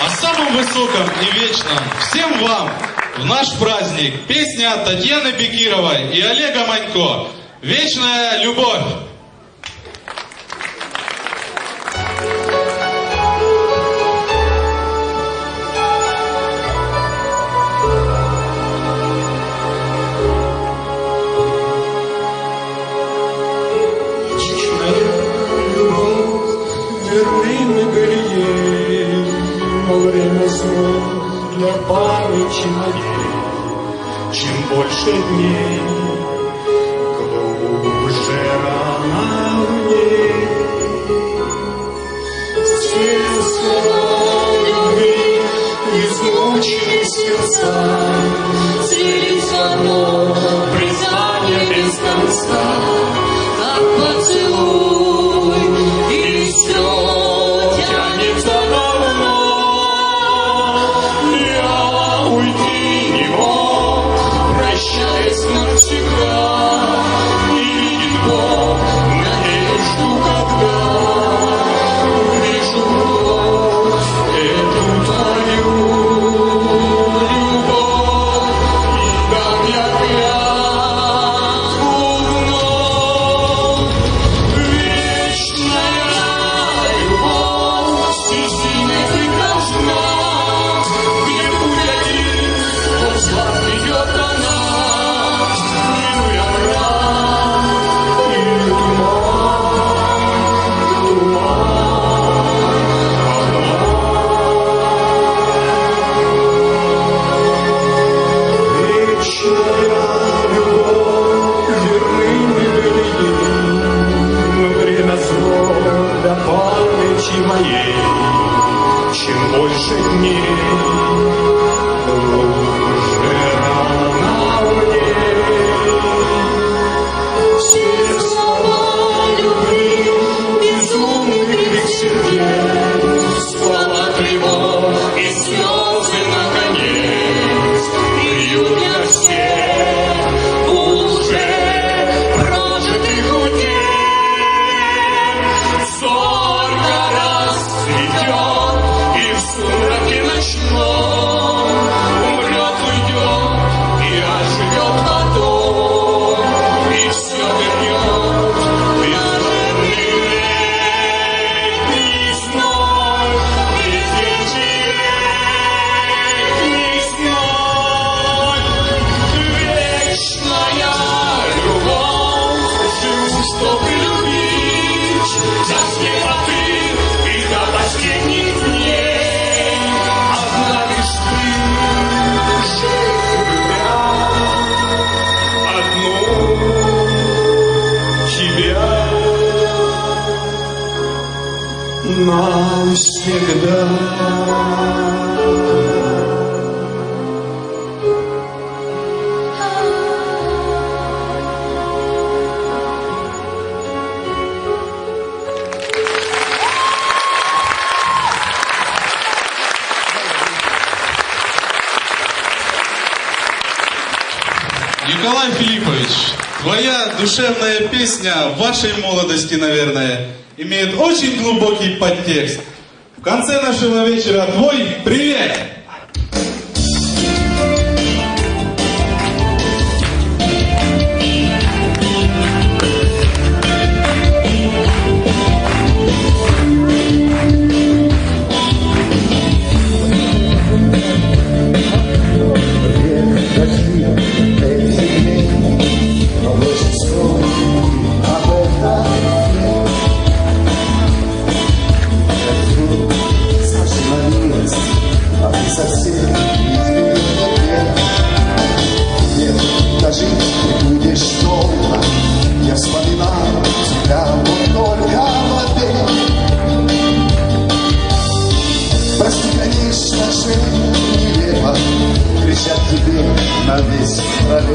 О самом высоком и вечном всем вам в наш праздник песня Татьяны Бекировой и Олега Манько «Вечная любовь». для пары моей. Чем больше дней, глубже рана мне. Сердце любви, измучили сердца, слились в. всегда. Николай Филиппович, твоя душевная песня в вашей молодости, наверное, имеет очень глубокий подтекст конце нашего вечера твой привет!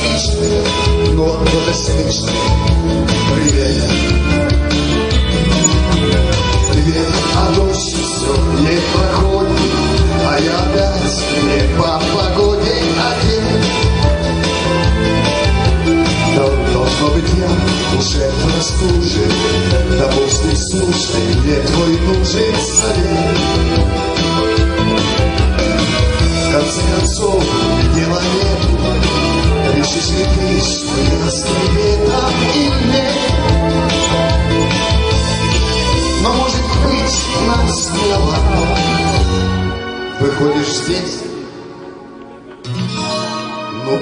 космичный, но тоже смешный. Привет. Привет, а дождь все не проходит, а я опять не по погоде один. Дол- Должно быть я уже простужен, допустим, слушай, мне твой нужен совет. В конце концов,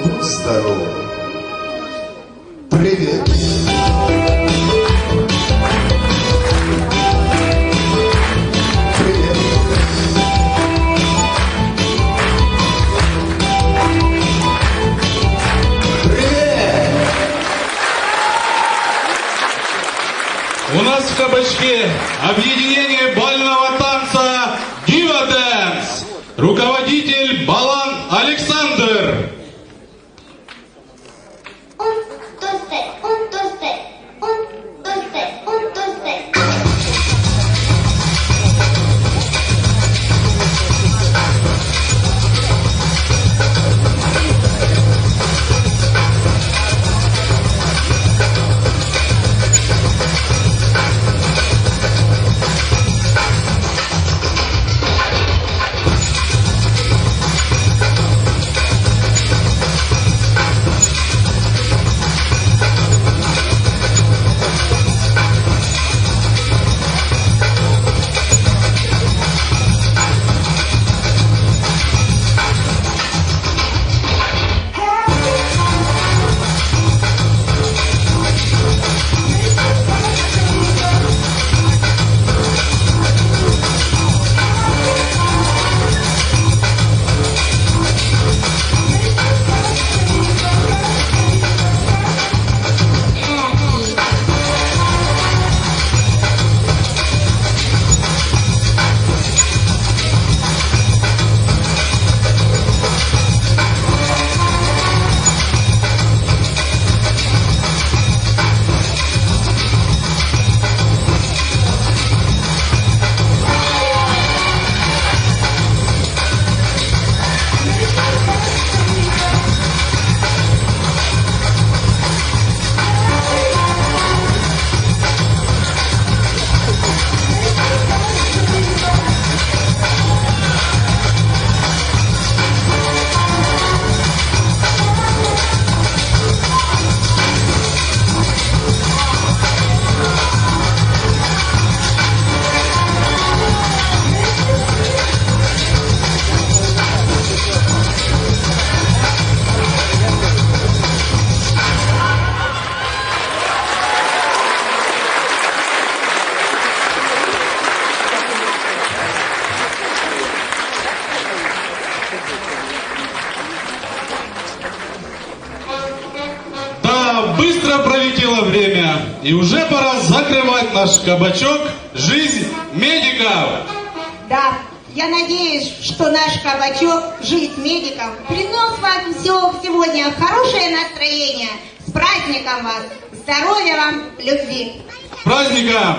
будь здоров Привет. Привет. Привет. У нас в кабачке объединение Да, быстро пролетело время, и уже пора закрывать наш кабачок «Жизнь медиков». Да, я надеюсь, что наш кабачок «Жизнь медиков» принес вам все сегодня хорошее настроение. С праздником вас! Здоровья вам, любви! Праздником!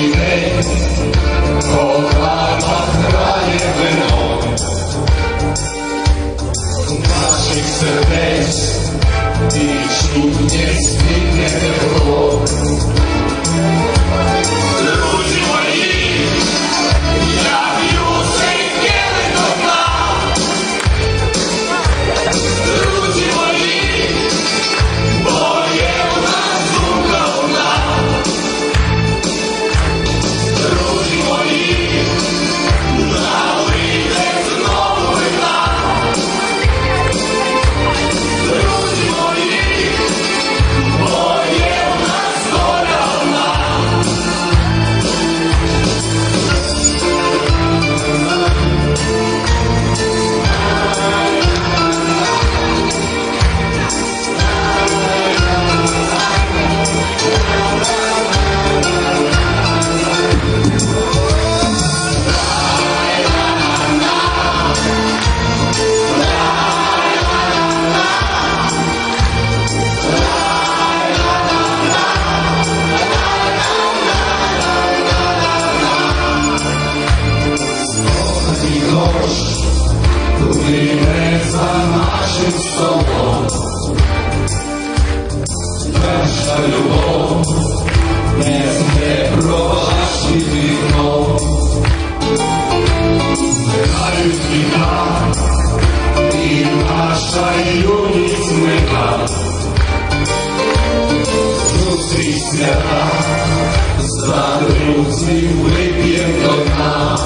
baby. Oh. солом, наша любов не пробачити вікно, збирають віка, і наша юність мета. Зустрічся, за грудью вип'ємо до дна.